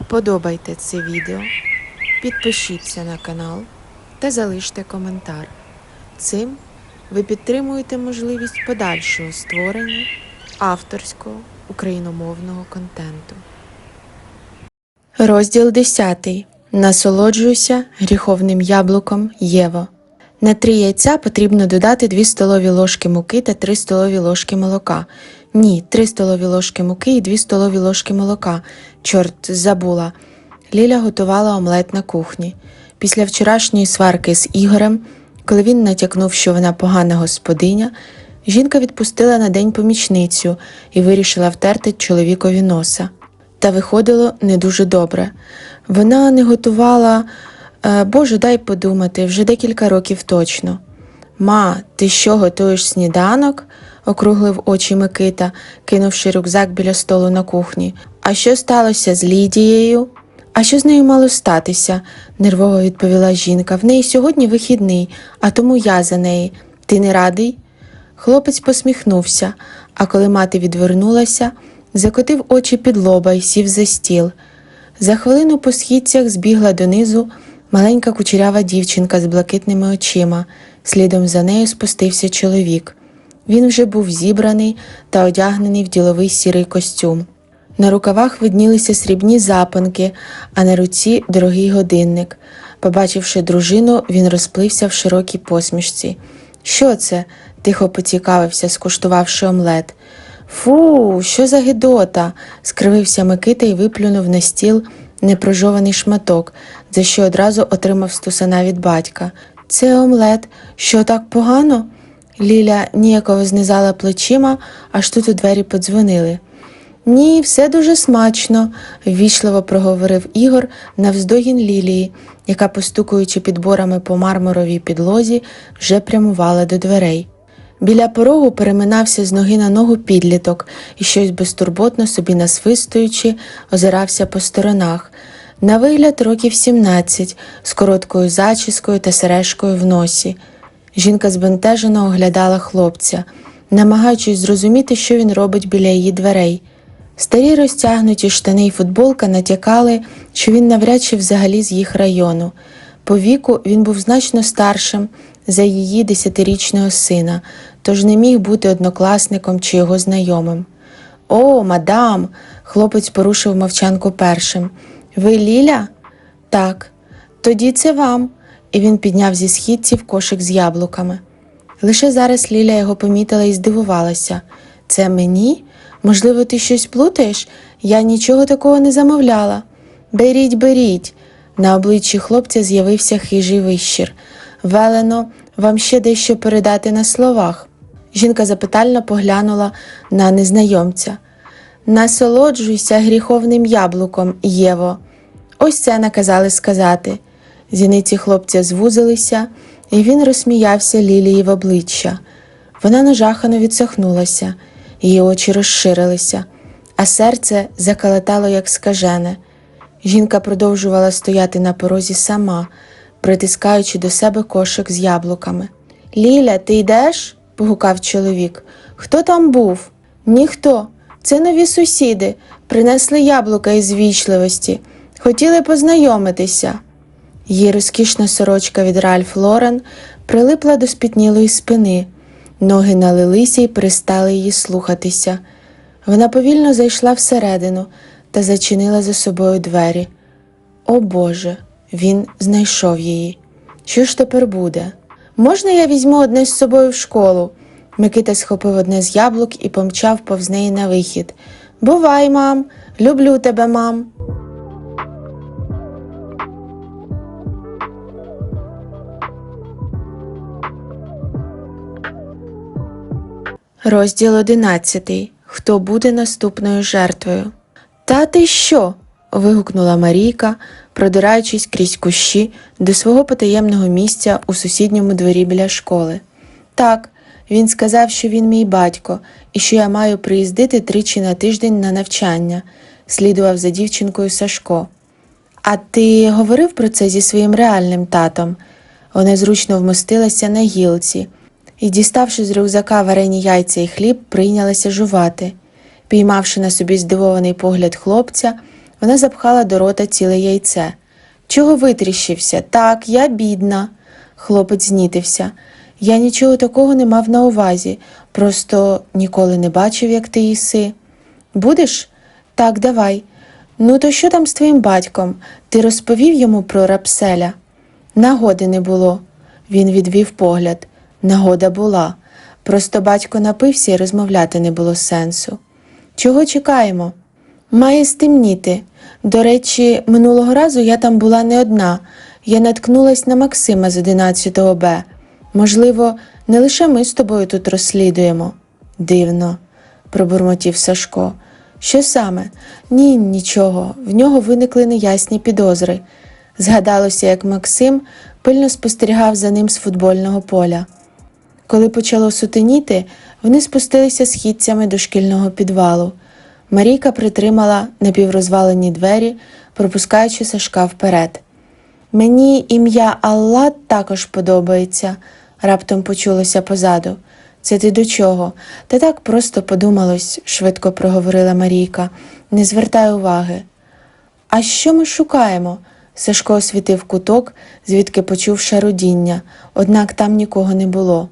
Вподобайте це відео, підпишіться на канал та залиште коментар. Цим ви підтримуєте можливість подальшого створення авторського україномовного контенту. Розділ 10. Насолоджуйся гріховним яблуком Єво. На три яйця потрібно додати 2 столові ложки муки та 3 столові ложки молока. Ні, 3 столові ложки муки і 2 столові ложки молока. Чорт, забула. Ліля готувала омлет на кухні. Після вчорашньої сварки з Ігорем, коли він натякнув, що вона погана господиня, жінка відпустила на день помічницю і вирішила втерти чоловікові носа. Та виходило не дуже добре. Вона не готувала, е, Боже, дай подумати, вже декілька років точно. Ма, ти що готуєш сніданок? Округлив очі Микита, кинувши рюкзак біля столу на кухні. А що сталося з Лідією? А що з нею мало статися? нервово відповіла жінка. В неї сьогодні вихідний, а тому я за неї. Ти не радий? Хлопець посміхнувся, а коли мати відвернулася, закотив очі під лоба і сів за стіл. За хвилину по східцях збігла донизу маленька кучерява дівчинка з блакитними очима. Слідом за нею спустився чоловік. Він вже був зібраний та одягнений в діловий сірий костюм. На рукавах виднілися срібні запанки, а на руці дорогий годинник. Побачивши дружину, він розплився в широкій посмішці. Що це? тихо поцікавився, скуштувавши омлет. Фу, що за гидота? скривився Микита і виплюнув на стіл непрожований шматок, за що одразу отримав стусана від батька. Це омлет, що так погано? Ліля ніяково знизала плечима, аж тут у двері подзвонили. Ні, все дуже смачно, ввічливо проговорив Ігор навздогін Лілії, яка, постукуючи підборами по мармуровій підлозі, вже прямувала до дверей. Біля порогу переминався з ноги на ногу підліток і щось безтурботно собі насвистуючи, озирався по сторонах. На вигляд років 17, з короткою зачіскою та сережкою в носі. Жінка збентежено оглядала хлопця, намагаючись зрозуміти, що він робить біля її дверей. Старі розтягнуті штани й футболка натякали, що він навряд чи взагалі з їх району. По віку він був значно старшим за її десятирічного сина, тож не міг бути однокласником чи його знайомим. О, мадам. хлопець порушив мовчанку першим. Ви Ліля? Так. Тоді це вам. І він підняв зі східців кошик з яблуками. Лише зараз Ліля його помітила і здивувалася. Це мені? Можливо, ти щось плутаєш? Я нічого такого не замовляла. Беріть, беріть. На обличчі хлопця з'явився хижий вищір. Велено, вам ще дещо передати на словах. Жінка запитально поглянула на незнайомця. Насолоджуйся гріховним яблуком, Єво. Ось це наказали сказати. Зіниці хлопця звузилися, і він розсміявся Лілії в обличчя. Вона нажахано відсахнулася, її очі розширилися, а серце закалатало, як скажене. Жінка продовжувала стояти на порозі сама, притискаючи до себе кошик з яблуками. Ліля, ти йдеш? погукав чоловік. Хто там був? Ніхто. Це нові сусіди. Принесли яблука із вічливості. Хотіли познайомитися. Її розкішна сорочка від Ральф Лорен прилипла до спітнілої спини, ноги налилися і перестали її слухатися. Вона повільно зайшла всередину та зачинила за собою двері. О Боже, він знайшов її. Що ж тепер буде? Можна я візьму одне з собою в школу? Микита схопив одне з яблук і помчав повз неї на вихід. Бувай, мам, люблю тебе, мам. Розділ одинадцятий. Хто буде наступною жертвою? Та ти що? вигукнула Марійка, продираючись крізь кущі до свого потаємного місця у сусідньому дворі біля школи. Так, він сказав, що він мій батько, і що я маю приїздити тричі на тиждень на навчання, слідував за дівчинкою Сашко. А ти говорив про це зі своїм реальним татом? Вона зручно вмостилася на гілці і, діставши з рюкзака варені яйця і хліб, прийнялася жувати. Піймавши на собі здивований погляд хлопця, Вона запхала до рота ціле яйце. Чого витріщився? Так, я бідна. Хлопець знітився. Я нічого такого не мав на увазі, просто ніколи не бачив, як ти їси. Будеш? Так, давай. Ну, то що там з твоїм батьком? Ти розповів йому про рапселя? Нагоди не було. Він відвів погляд. Нагода була. Просто батько напився і розмовляти не було сенсу. Чого чекаємо? Має стемніти. До речі, минулого разу я там була не одна. Я наткнулась на Максима з 11 Б. Можливо, не лише ми з тобою тут розслідуємо. Дивно, пробурмотів Сашко. Що саме? Ні, нічого. В нього виникли неясні підозри. Згадалося, як Максим пильно спостерігав за ним з футбольного поля. Коли почало сутеніти, вони спустилися східцями до шкільного підвалу. Марійка притримала напіврозвалені двері, пропускаючи Сашка вперед. Мені ім'я Алла також подобається, раптом почулося позаду. Це ти до чого? Та так просто подумалось, швидко проговорила Марійка. Не звертай уваги. А що ми шукаємо? Сашко освітив куток, звідки почув шарудіння, однак там нікого не було.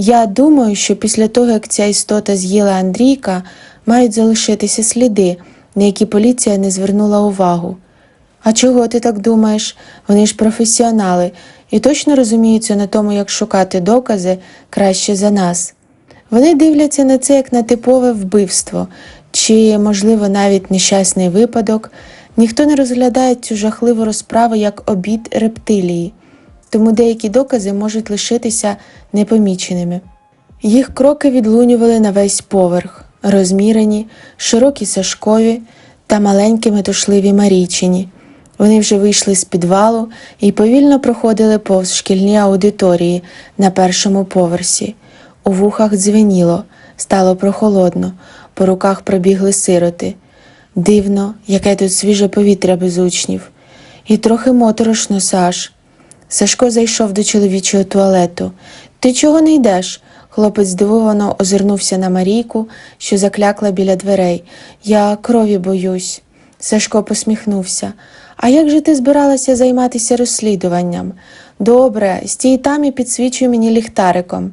Я думаю, що після того, як ця істота з'їла Андрійка, мають залишитися сліди, на які поліція не звернула увагу. А чого ти так думаєш? Вони ж професіонали і точно розуміються на тому, як шукати докази краще за нас. Вони дивляться на це як на типове вбивство, чи, можливо, навіть нещасний випадок. Ніхто не розглядає цю жахливу розправу як обід рептилії, тому деякі докази можуть лишитися непоміченими. Їх кроки відлунювали на весь поверх, розмірені, широкі Сашкові та маленькі метушливі Марійчині. Вони вже вийшли з підвалу і повільно проходили повз шкільні аудиторії на першому поверсі. У вухах дзвеніло, стало прохолодно, по руках пробігли сироти. Дивно, яке тут свіже повітря без учнів. І трохи моторошно, Саш. Сашко зайшов до чоловічого туалету. Ти чого не йдеш? Хлопець здивовано озирнувся на Марійку, що заклякла біля дверей. Я крові боюсь. Сашко посміхнувся. А як же ти збиралася займатися розслідуванням? Добре, стій там і підсвічуй мені ліхтариком.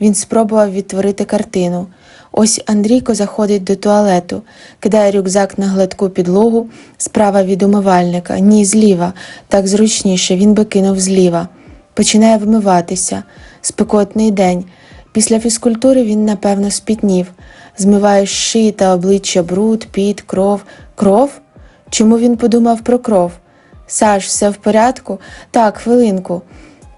Він спробував відтворити картину. Ось Андрійко заходить до туалету, кидає рюкзак на гладку підлогу справа від умивальника, ні, зліва, так зручніше, він би кинув зліва. Починає вмиватися. Спекотний день. Після фізкультури він, напевно, спітнів, змиває шиї та обличчя бруд, піт, кров. Кров? Чому він подумав про кров? Саш, все в порядку? Так, хвилинку.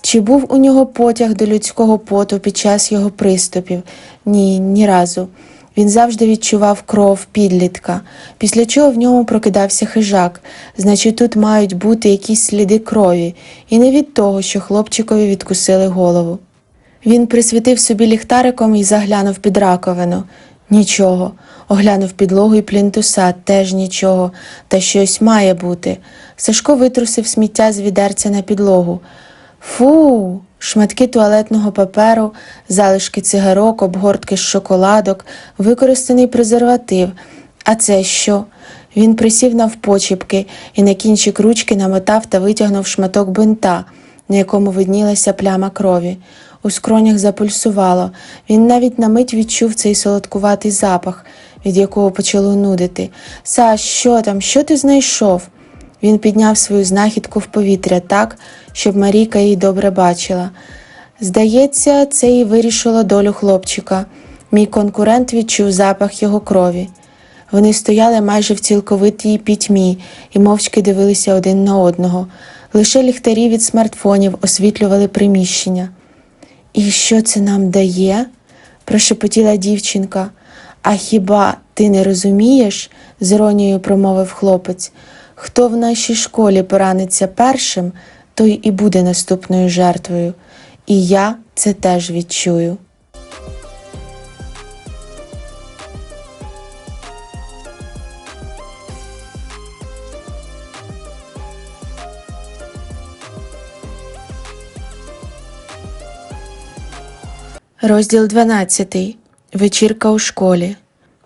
Чи був у нього потяг до людського поту під час його приступів? Ні, ні разу. Він завжди відчував кров підлітка, після чого в ньому прокидався хижак, значить, тут мають бути якісь сліди крові, і не від того, що хлопчикові відкусили голову. Він присвітив собі ліхтариком і заглянув під раковину. Нічого. Оглянув підлогу і плінтуса, теж нічого, та щось має бути. Сашко витрусив сміття з відерця на підлогу. Фу, шматки туалетного паперу, залишки цигарок, обгортки з шоколадок, використаний презерватив. А це що? Він присів навпочіпки і на кінчик ручки намотав та витягнув шматок бинта, на якому виднілася пляма крові. У скронях запульсувало. Він навіть на мить відчув цей солодкуватий запах, від якого почало нудити. Саш, що там? Що ти знайшов? Він підняв свою знахідку в повітря так, щоб Марійка її добре бачила. Здається, це і вирішило долю хлопчика. Мій конкурент відчув запах його крові. Вони стояли майже в цілковитій пітьмі і мовчки дивилися один на одного. Лише ліхтарі від смартфонів освітлювали приміщення. І що це нам дає? прошепотіла дівчинка. А хіба ти не розумієш? з іронією промовив хлопець. Хто в нашій школі пораниться першим, той і буде наступною жертвою. І я це теж відчую. Розділ 12. Вечірка у школі.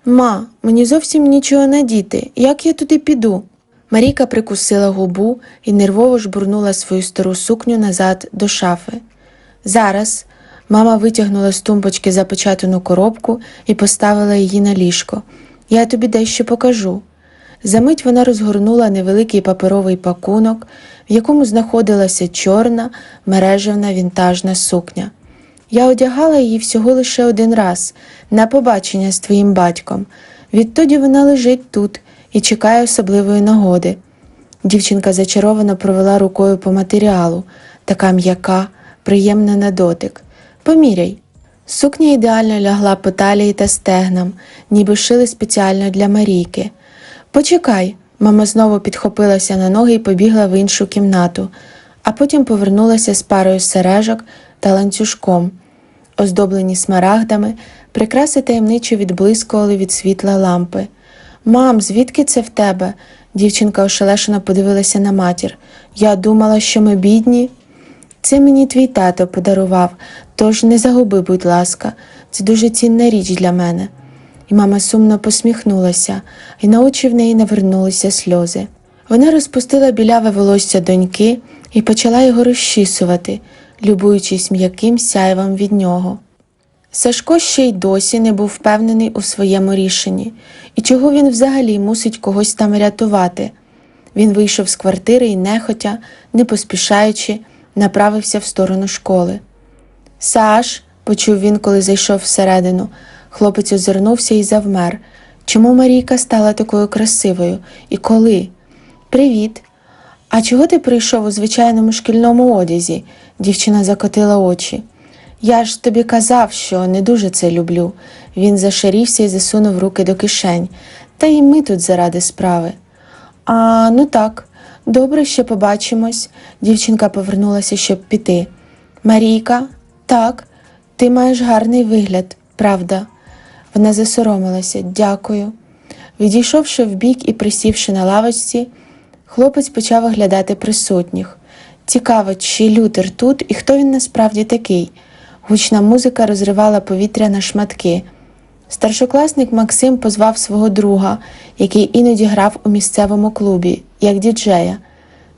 Ма, мені зовсім нічого надіти. Як я туди піду? Марійка прикусила губу і нервово жбурнула свою стару сукню назад до шафи. Зараз мама витягнула з тумбочки запечатану коробку і поставила її на ліжко. Я тобі дещо покажу. Замить вона розгорнула невеликий паперовий пакунок, в якому знаходилася чорна мережевна вінтажна сукня. Я одягала її всього лише один раз на побачення з твоїм батьком. Відтоді вона лежить тут і чекає особливої нагоди. Дівчинка зачаровано провела рукою по матеріалу, така м'яка, приємна на дотик. Поміряй. Сукня ідеально лягла по талії та стегнам, ніби шили спеціально для Марійки. Почекай, мама знову підхопилася на ноги і побігла в іншу кімнату, а потім повернулася з парою сережок та ланцюжком, оздоблені смарагдами, прикраси таємничо відблискували від світла лампи. Мам, звідки це в тебе? Дівчинка ошелешено подивилася на матір. Я думала, що ми бідні. Це мені твій тато подарував, тож не загуби, будь ласка, це дуже цінна річ для мене. І мама сумно посміхнулася, і на очі в неї навернулися сльози. Вона розпустила біляве волосся доньки і почала його розчісувати, любуючись м'яким сяйвом від нього. Сашко ще й досі не був впевнений у своєму рішенні, і чого він взагалі мусить когось там рятувати. Він вийшов з квартири і нехотя, не поспішаючи, направився в сторону школи. Саш, почув він, коли зайшов всередину. Хлопець озирнувся і завмер. Чому Марійка стала такою красивою? І коли? Привіт. А чого ти прийшов у звичайному шкільному одязі? Дівчина закотила очі. Я ж тобі казав, що не дуже це люблю. Він зашарівся і засунув руки до кишень. Та й ми тут заради справи. А, ну так, добре, що побачимось. Дівчинка повернулася, щоб піти. Марійка, так, ти маєш гарний вигляд, правда. Вона засоромилася. Дякую. Відійшовши вбік і присівши на лавочці, хлопець почав оглядати присутніх. Цікаво, чи Лютер тут і хто він насправді такий. Гучна музика розривала повітря на шматки. Старшокласник Максим позвав свого друга, який іноді грав у місцевому клубі, як діджея.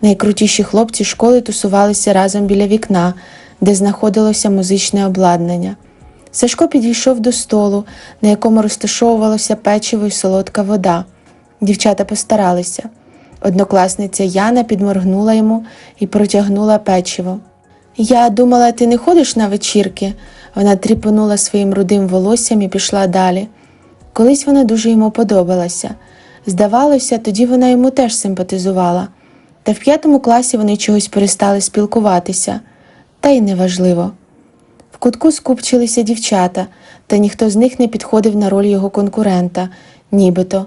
Найкрутіші хлопці школи тусувалися разом біля вікна, де знаходилося музичне обладнання. Сашко підійшов до столу, на якому розташовувалося печиво й солодка вода. Дівчата постаралися. Однокласниця Яна підморгнула йому і протягнула печиво. Я думала, ти не ходиш на вечірки. Вона тріпонула своїм рудим волоссям і пішла далі. Колись вона дуже йому подобалася. Здавалося, тоді вона йому теж симпатизувала. Та в п'ятому класі вони чогось перестали спілкуватися, та й неважливо. В кутку скупчилися дівчата, та ніхто з них не підходив на роль його конкурента, нібито.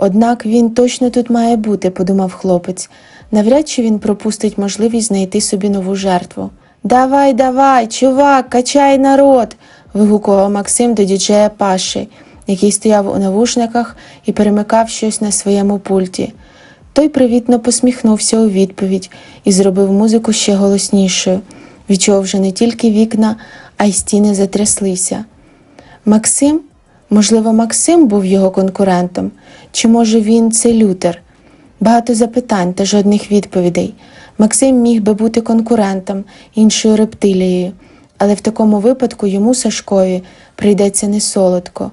Однак він точно тут має бути, подумав хлопець. Навряд чи він пропустить можливість знайти собі нову жертву. Давай, давай, чувак, качай народ. вигукував Максим до діджея Паші, який стояв у навушниках і перемикав щось на своєму пульті. Той привітно посміхнувся у відповідь і зробив музику ще голоснішою, від вже не тільки вікна, а й стіни затряслися. Максим, можливо, Максим був його конкурентом, чи може він це Лютер? Багато запитань та жодних відповідей. Максим міг би бути конкурентом, іншою рептилією, але в такому випадку йому Сашкові прийдеться не солодко.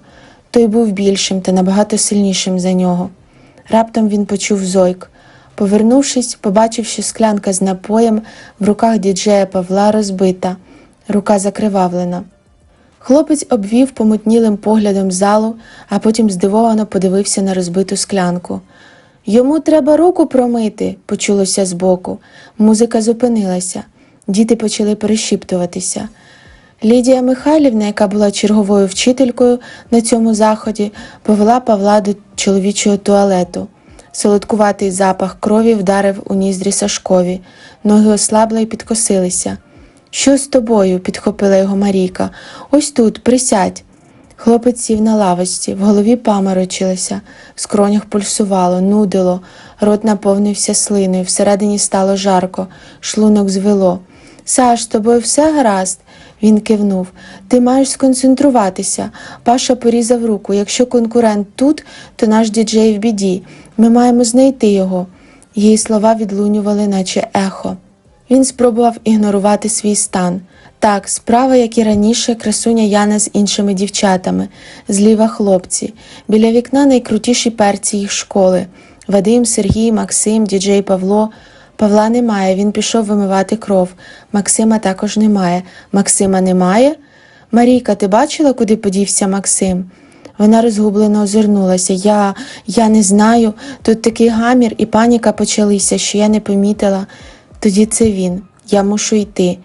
Той був більшим та набагато сильнішим за нього. Раптом він почув зойк. Повернувшись, побачив, що склянка з напоєм в руках діджея Павла розбита, рука закривавлена. Хлопець обвів помутнілим поглядом залу, а потім здивовано подивився на розбиту склянку. Йому треба руку промити, почулося збоку. Музика зупинилася. Діти почали перешіптуватися. Лідія Михайлівна, яка була черговою вчителькою на цьому заході, повела Павла до чоловічого туалету. Солодкуватий запах крові вдарив у ніздрі Сашкові, ноги ослабли і підкосилися. Що з тобою? підхопила його Марійка. Ось тут, присядь. Хлопець сів на лавочці, в голові паморочилося, в скронях пульсувало, нудило, рот наповнився слиною, всередині стало жарко, шлунок звело. Саш, тобою все гаразд? Він кивнув. Ти маєш сконцентруватися. Паша порізав руку. Якщо конкурент тут, то наш діджей в біді. Ми маємо знайти його. Її слова відлунювали, наче ехо. Він спробував ігнорувати свій стан. Так, справа, як і раніше, красуня Яна з іншими дівчатами, зліва хлопці, біля вікна найкрутіші перці їх школи. Вадим, Сергій, Максим, діджей Павло. Павла немає, він пішов вимивати кров. Максима також немає. Максима немає? Марійка, ти бачила, куди подівся Максим? Вона розгублено озирнулася. Я, я не знаю. Тут такий гамір і паніка почалися, що я не помітила. Тоді це він. Я мушу йти.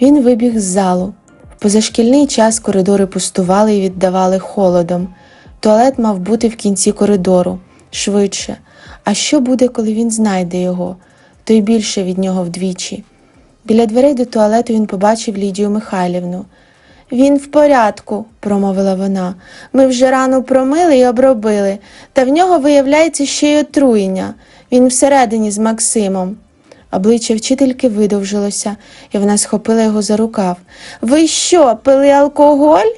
Він вибіг з залу. В позашкільний час коридори пустували і віддавали холодом. Туалет мав бути в кінці коридору, швидше. А що буде, коли він знайде його? То й більше від нього вдвічі. Біля дверей до туалету він побачив Лідію Михайлівну. Він в порядку, промовила вона. Ми вже рану промили і обробили, та в нього виявляється ще й отруєння. Він всередині з Максимом. Обличчя вчительки видовжилося, і вона схопила його за рукав. Ви що, пили алкоголь?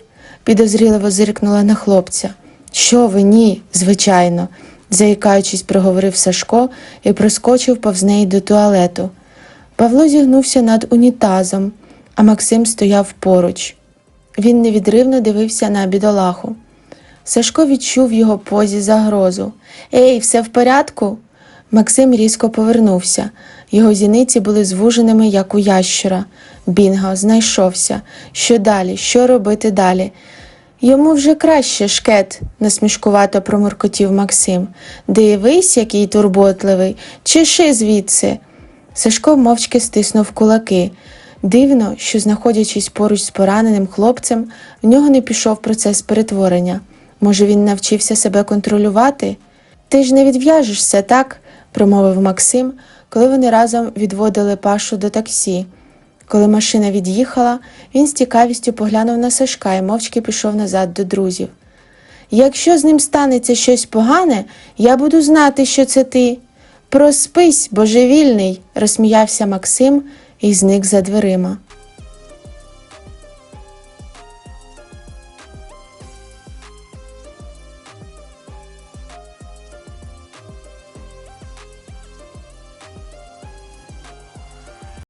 підозріливо зиркнула на хлопця. Що ви ні, звичайно, заїкаючись, проговорив Сашко і проскочив повз неї до туалету. Павло зігнувся над унітазом, а Максим стояв поруч. Він невідривно дивився на бідолаху. Сашко відчув його позі загрозу. Ей, все в порядку? Максим різко повернувся. Його зіниці були звуженими, як у ящера. Бінго, знайшовся. Що далі? Що робити далі? Йому вже краще, шкет, насмішкувато промуркотів Максим. Дивись, який турботливий, чеши звідси. Сашко мовчки стиснув кулаки. Дивно, що, знаходячись поруч з пораненим хлопцем, в нього не пішов процес перетворення. Може, він навчився себе контролювати? Ти ж не відв'яжешся, так? Промовив Максим, коли вони разом відводили Пашу до таксі. Коли машина від'їхала, він з цікавістю поглянув на Сашка і мовчки пішов назад до друзів. Якщо з ним станеться щось погане, я буду знати, що це ти. Проспись, божевільний, розсміявся Максим і зник за дверима.